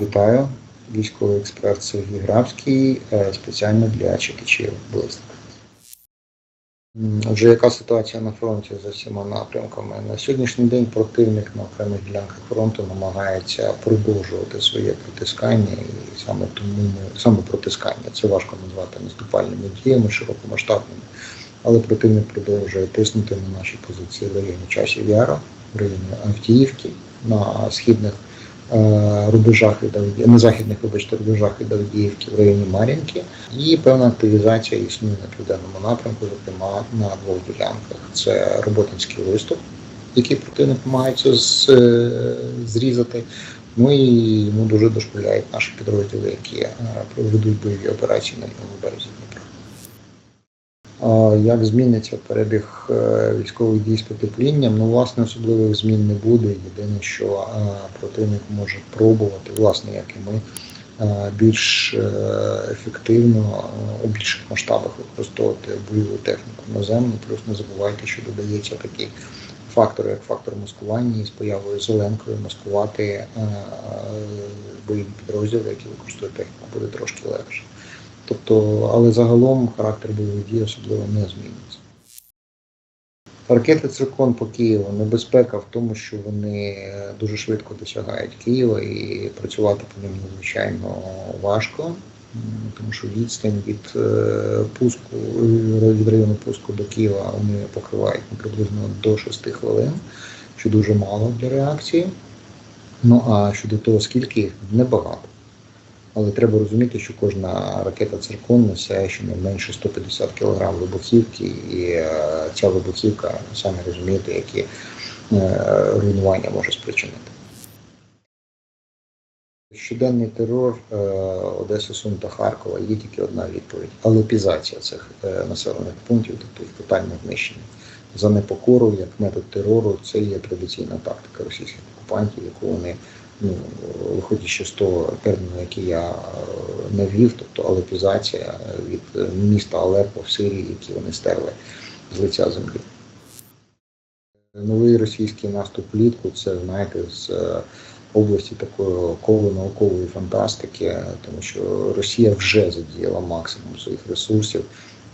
Вітаю, військовий експерт Сергій Грабський, е, спеціально для читачів близько. Отже, яка ситуація на фронті за всіма напрямками? На сьогоднішній день противник на окремих ділянках фронту намагається продовжувати своє протискання, і саме тому ми саме протискання це важко назвати наступальними діями широкомасштабними, але противник продовжує тиснути на наші позиції в районі часів Яра, в районі Авдіївки, на східних рубежах від Авдіївки, на західних вибачте, рубежах від Авдіївки в районі Мар'їнки. І певна активізація існує на південному напрямку, зокрема на двох ділянках. Це Роботинський виступ, який противник намагається е, зрізати. Ну і йому дуже дошкуляють наші підрозділи, які е, ведуть бойові операції на лівому березі Як зміниться перебіг е, військових дій з потеплінням? Ну, власне, особливих змін не буде. Єдине, що е, противник може пробувати, власне, як і ми, е, більш ефективно у більших масштабах використовувати бойову техніку наземну. Плюс не забувайте, що додається такий фактор, як фактор маскування, і з появою зеленкою маскувати бойові підрозділи, які використовують техніку, буде трошки легше. Тобто, але загалом характер бойових дій особливо не зміниться. Ракети циркон по Києву небезпека в тому, що вони дуже швидко досягають Києва і працювати по ним надзвичайно важко, тому що відстань від е, пуску від району пуску до Києва вони покривають ну, приблизно до 6 хвилин, що дуже мало для реакції. Ну а щодо того, скільки їх небагато. Але треба розуміти, що кожна ракета циркон несе щонайменше 150 кг вибухівки, і е, ця вибухівка, самі розумієте, які е, руйнування може спричинити. Щоденний терор е, Одеси, Сум та Харкова є тільки одна відповідь: алепізація цих населених пунктів, тобто їх тотальне знищення. За непокору як метод терору, це є традиційна тактика російських окупантів, яку вони ну, виходячи з того терміну, який я е, навів, тобто алепізація від е, міста Алеппо в Сирії, які вони стерли з лиця землі. Новий російський наступ влітку це, знаєте, з е, області такої коло наукової фантастики, тому що Росія вже задіяла максимум своїх ресурсів,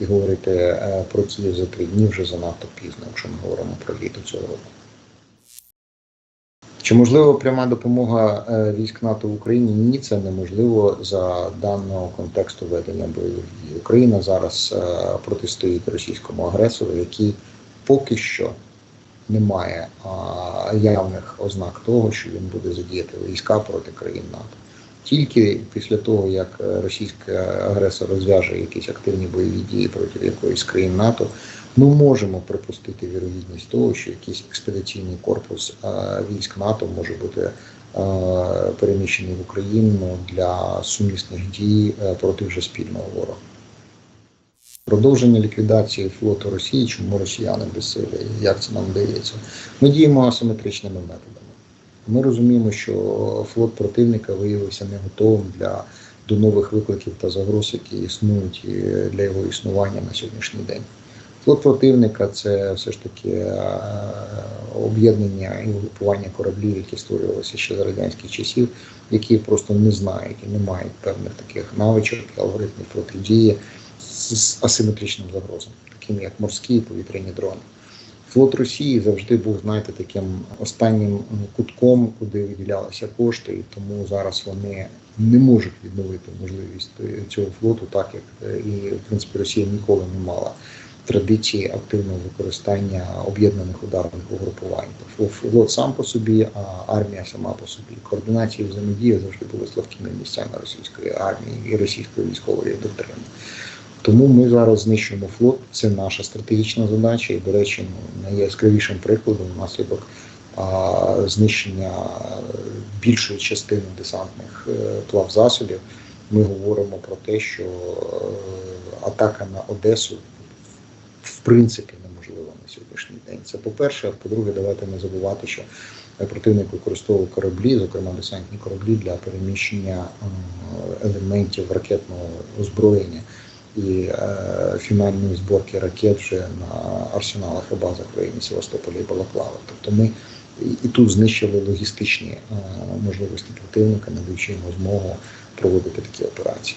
і говорити про Київ за три дні вже занадто пізно, якщо ми говоримо про літо цього року. Чи можливо пряма допомога е, військ НАТО в Україні? Ні, це неможливо за даного контексту ведення бойових дій. Україна зараз е, протистоїть російському агресору, який поки що не має явних ознак того, що він буде задіяти війська проти країн НАТО. Тільки після того, як е, російський агресор розв'яже якісь активні бойові дії проти якоїсь країн НАТО, ми можемо припустити вірогідність того, що якийсь експедиційний корпус е, військ НАТО може бути е, переміщений в Україну для сумісних дій проти вже спільного ворога. Продовження ліквідації флоту Росії, чому росіяни безсилі, як це нам вдається? Ми діємо асиметричними методами. Ми розуміємо, що флот противника виявився не готовим для до нових викликів та загроз, які існують для його існування на сьогоднішній день. Флот противника це все ж таки е, об'єднання і угрупування кораблів, які створювалися ще за радянських часів, які просто не знають і не мають певних таких навичок алгоритмів протидії з асиметричним загрозам, таким як морські і повітряні дрони. Флот Росії завжди був, знаєте, таким останнім кутком, куди виділялися кошти, і тому зараз вони не можуть відновити можливість цього флоту, так як е, і в принципі Росія ніколи не мала традиції активного використання об'єднаних ударних угрупувань. Тобто Флот сам по собі, а армія сама по собі. Координації взаємодії завжди були слабкими місцями російської армії і російської військової доктрини. Тому ми зараз знищуємо флот. Це наша стратегічна задача, і, до речі, найяскравішим прикладом внаслідок знищення більшої частини десантних е, плавзасобів. Ми говоримо про те, що е, атака на Одесу в принципі неможлива на сьогоднішній день. Це по-перше. А по-друге, давайте не забувати, що противник використовував кораблі, зокрема десантні кораблі, для переміщення е, елементів ракетного озброєння і е, фінальної зборки ракет вже на арсеналах і базах в районі Севастополя і Балаклава. Тобто ми і тут знищили логістичні е, можливості противника, надаючи йому змогу проводити такі операції.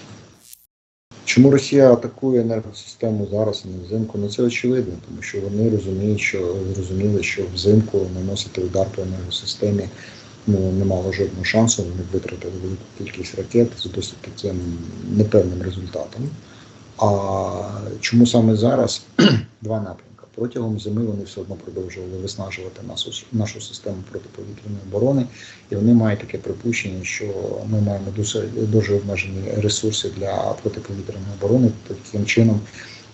Чому Росія атакує енергосистему зараз а не взимку? Ну це очевидно, тому що вони розуміють, що зрозуміли, що взимку наносити удар по енергосистемі ну, не мало жодного шансу. Вони витратили велику кількість ракет з досить таким непевним результатом. А чому саме зараз два напрямки? Протягом зими вони все одно продовжували виснажувати нашу, нашу систему протиповітряної оборони, і вони мають таке припущення, що ми маємо дуже, дуже обмежені ресурси для протиповітряної оборони. Таким чином,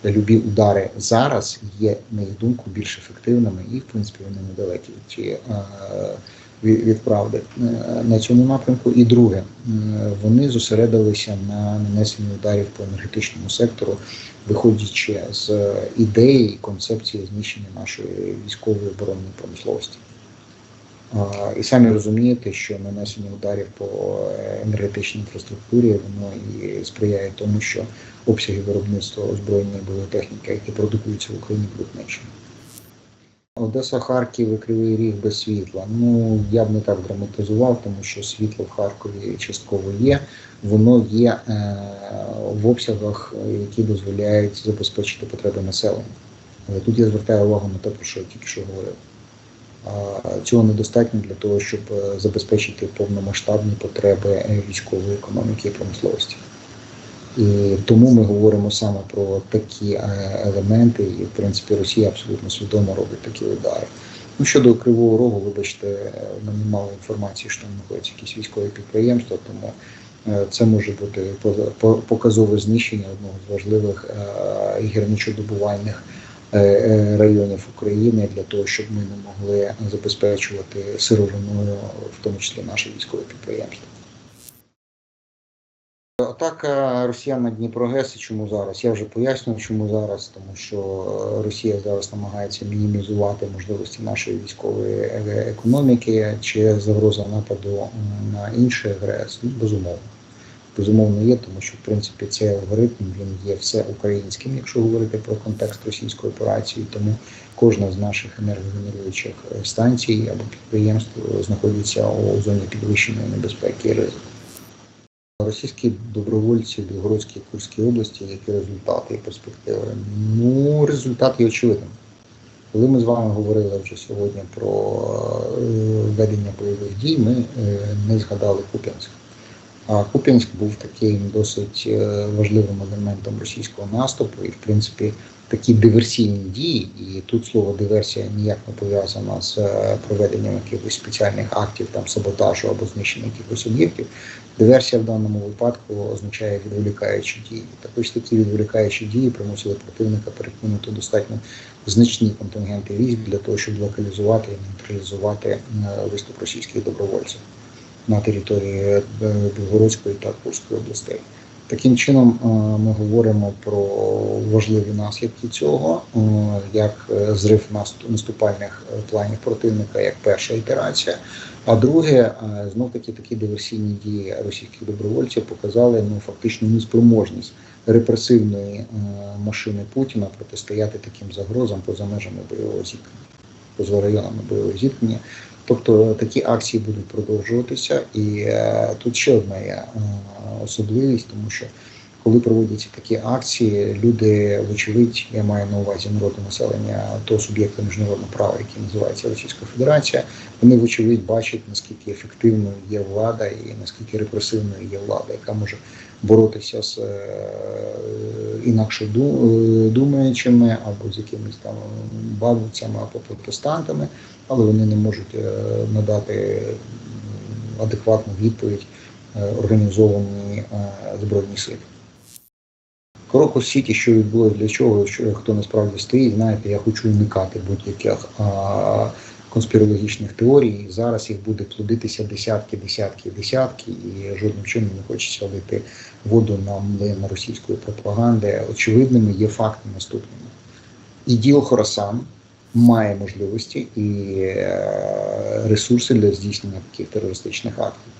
любі удари зараз є, на їх думку, більш ефективними, і в принципі вони недалекі цієї е, від правди е, на цьому напрямку. І друге, е, вони зосередилися на нанесенні ударів по енергетичному сектору, виходячи з ідеї і концепції знищення нашої військової оборонної промисловості. І самі розумієте, що нанесення ударів по енергетичній інфраструктурі воно і сприяє тому, що обсяги виробництва озброєння і техніки, які продукуються в Україні, будуть меншими. Одеса, Харків і Кривий Ріг без світла. Ну я б не так драматизував, тому що світло в Харкові частково є. Воно є е, в обсягах, які дозволяють забезпечити потреби населення. Але тут я звертаю увагу на те, про що я тільки що говорив. Цього недостатньо для того, щоб е, забезпечити повномасштабні потреби військової економіки і промисловості. І тому ми говоримо саме про такі е, елементи, і в принципі Росія абсолютно свідомо робить такі удари. Ну щодо Кривого Рогу, вибачте, нам мало інформації, що там знаходяться якісь військові підприємства, тому е, це може бути показове знищення одного з важливих е, гірничодобувальних районів України для того, щоб ми не могли забезпечувати сировиною, в тому числі наші військові підприємства. Атака Росіян на Дніпрогес, чому зараз? Я вже пояснював, чому зараз, тому що Росія зараз намагається мінімізувати можливості нашої військової економіки чи загроза нападу на інший АГРС. Ну, безумовно. Безумовно, є, тому що в принципі цей алгоритм він є все українським, якщо говорити про контекст російської операції. Тому кожна з наших енергогенеруючих станцій або підприємств знаходиться у зоні підвищеної небезпеки і ризику. Російські добровольці в Білгородській Курській області, які результати і перспективи? Ну, результат є очевидним. Коли ми з вами говорили вже сьогодні про ведення бойових дій, ми не згадали Куп'янськ. А Куп'янськ був таким досить важливим елементом російського наступу, і, в принципі, такі диверсійні дії, і тут слово диверсія ніяк не пов'язана з проведенням якихось спеціальних актів там саботажу або знищення якихось об'єктів. Диверсія в даному випадку означає відволікаючі дії. Так ось такі відволікаючі дії примусили противника перекинути достатньо значні контингенти військ для того, щоб локалізувати і нейтралізувати виступ російських добровольців на території Білгородської та Курської областей. Таким чином ми говоримо про важливі наслідки цього, як зрив наступальних планів противника, як перша ітерація. А друге, знов таки такі диверсійні дії російських добровольців показали ну фактично неспроможність репресивної машини Путіна протистояти таким загрозам поза межами бойового зіткнення, поза районами бойового зіткнення. Тобто такі акції будуть продовжуватися, і е, тут ще одна є е, особливість, тому що коли проводяться такі акції, люди, вочевидь, я маю на увазі народне населення того суб'єкта міжнародного права, який називається Російська Федерація, вони вочевидь бачать наскільки ефективною є влада і наскільки репресивною є влада, яка може боротися з е, інакше думаючими або з якимись там бавцями або протестантами, але вони не можуть надати адекватну відповідь організованій збройній силі. Крок Сіті, що відбулося для чого, що хто насправді стоїть, знаєте, я хочу уникати будь-яких конспірологічних теорій. Зараз їх буде плодитися десятки, десятки, десятки, і жодним чином не хочеться лити воду на млин російської пропаганди. Очевидними є факти наступними. Іділ Хорасан має можливості і ресурси для здійснення таких терористичних актів.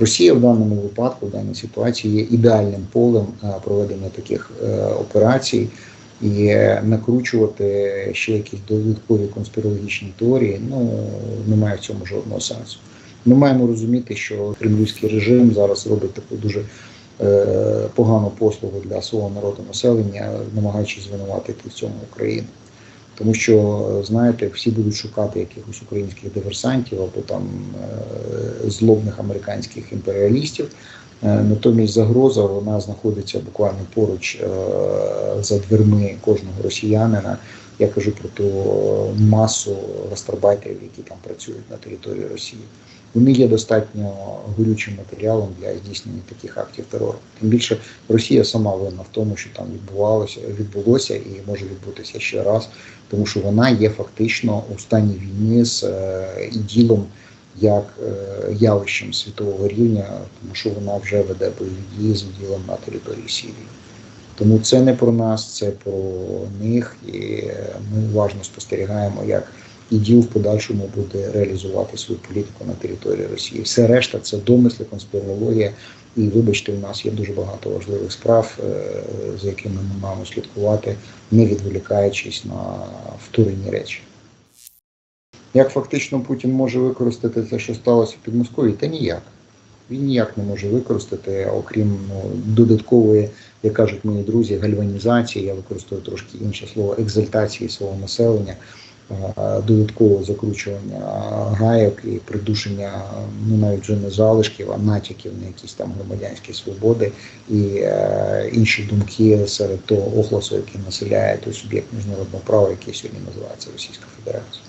Росія в даному випадку, в даній ситуації, є ідеальним полем проведення таких операцій. І е, накручувати ще якісь додаткові конспірологічні теорії, ну немає в цьому жодного сенсу. Ми маємо розуміти, що кремлівський режим зараз робить таку дуже е, погану послугу для свого народу населення, намагаючись звинуватити в цьому Україну. Тому що, знаєте, всі будуть шукати якихось українських диверсантів або там е, злобних американських імперіалістів. Е, Натомість загроза вона знаходиться буквально поруч е, за дверми кожного росіянина. Я кажу про ту масу гастарбайтерів, які там працюють на території Росії. Вони є достатньо горючим матеріалом для здійснення таких актів терору. Тим більше Росія сама винна в тому, що там відбувалося, відбулося і може відбутися ще раз, тому що вона є фактично у стані війни з е, іділом як е, явищем світового рівня, тому що вона вже веде бойові дії з іділом на території Сирії. Тому це не про нас, це про них, і е, ми уважно спостерігаємо, як іділ в подальшому буде реалізувати свою політику на території Росії. Все решта це домисли, конспірологія. І вибачте, у нас є дуже багато важливих справ, е, за якими ми маємо слідкувати, не відволікаючись на вторинні речі. Як фактично Путін може використати те, що сталося під Москвою? Та ніяк. Він ніяк не може використати, окрім ну, додаткової, як кажуть мої друзі, гальванізації. Я використовую трошки інше слово екзальтації свого населення, додаткового закручування гайок і придушення ну навіть вже не залишків, а натяків на якісь там громадянські свободи і е, інші думки серед того охласу, який населяє той суб'єкт міжнародного права, який сьогодні називається Російська Федерація.